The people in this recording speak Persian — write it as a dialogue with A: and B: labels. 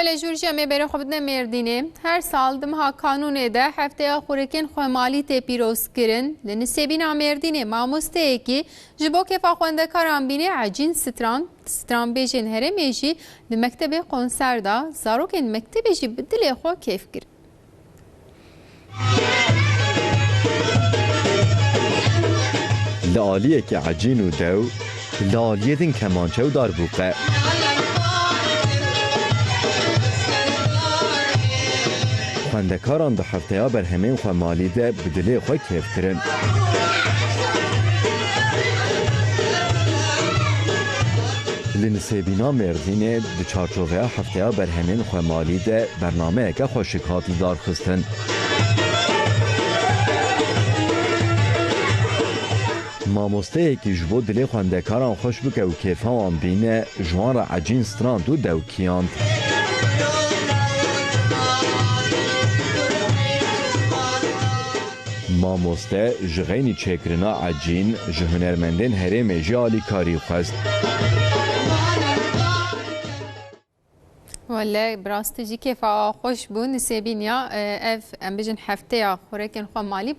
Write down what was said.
A: پله جورجیا می بره خوب مردینه. هر سال دمها کانون ده هفته خورکن خوامالی تی پیروز کرن. لنسیبینا مردینه. ماموسته کی جبو کفا خونده کاران بینه. عجین ستران. ستران بیجن هرمی جی لمکتب قنصر دا زاروکن مکتب جی بدل خو کیف کرد.
B: لعالیەکی عجین و دەو لاليدن کەمانچە و داربووقە خواندکاران در حفته ها بر همین خواه مالی ده بدلی خواه کیفترین لین سیبینا مرزین در چارچوه ها حفته ها بر همین خواه ده برنامه اکه خواه شکات دار خستن. مامسته یکی جبو دلی خواندکاران خوش بکه و کیفه بینه جوان را عجین ستراند و دوکیاند. موسیقی ماموسته جغینی چکرنا عجین جهنرمندین هره میجی آلی کاری خوست
A: والله براستجی که فا خوش بود نسیبین یا اف ام بجن هفته یا خورکن خو مالی